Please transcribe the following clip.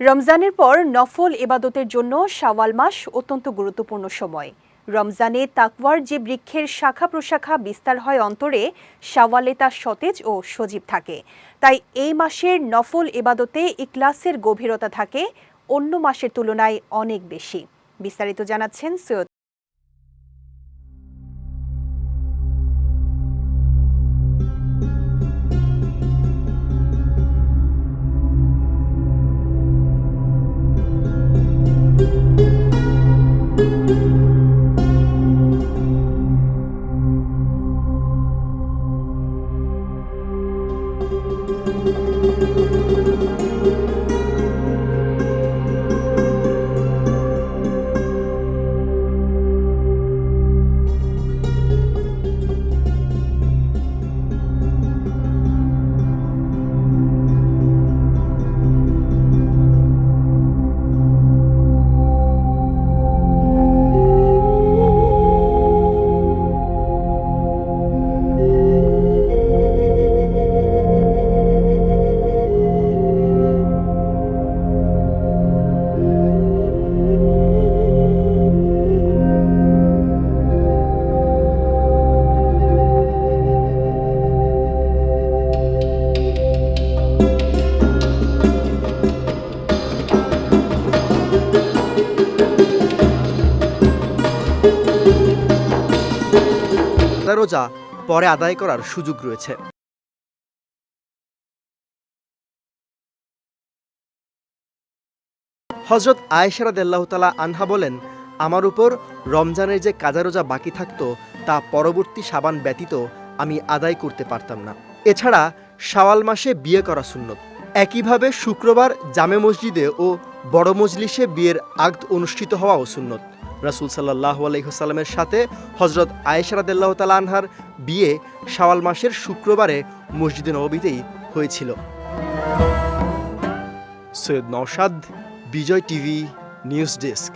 রমজানের পর নফল এবাদতের জন্য সাওয়াল মাস অত্যন্ত গুরুত্বপূর্ণ সময়। রমজানে তাকওয়ার যে বৃক্ষের শাখা প্রশাখা বিস্তার হয় অন্তরে, শাওয়ালে তা সতেজ ও সজীব থাকে। তাই এই মাসের নফল এবাদতে ইকলাসের গভীরতা থাকে। অন্য মাসের তুলনায় অনেক বেশি। বিস্তারিত জানাচ্ছেন সৈয়দ Música রোজা পরে আদায় করার সুযোগ রয়েছে। হজরত আয়েশারাদ তালা আনহা বলেন, আমার উপর রমজানের যে কাজা রোজা বাকি থাকতো, তা পরবর্তী সাবান ব্যতীত আমি আদায় করতে পারতাম না। এছাড়া শাওয়াল মাসে বিয়ে করা সুন্নত। একইভাবে শুক্রবার জামে মসজিদে ও বড় মজলিসে বিয়ের আগদ অনুষ্ঠিত হওয়াও সুন্নত। রাসুল সাল্লাহ আলহিহসাল্লামের সাথে হজরত আয়েশারাদাল্লাহ তালা আনহার বিয়ে শাওয়াল মাসের শুক্রবারে মসজিদে নবীতেই হয়েছিল। Syed Naushad, Bijoy TV, news desk.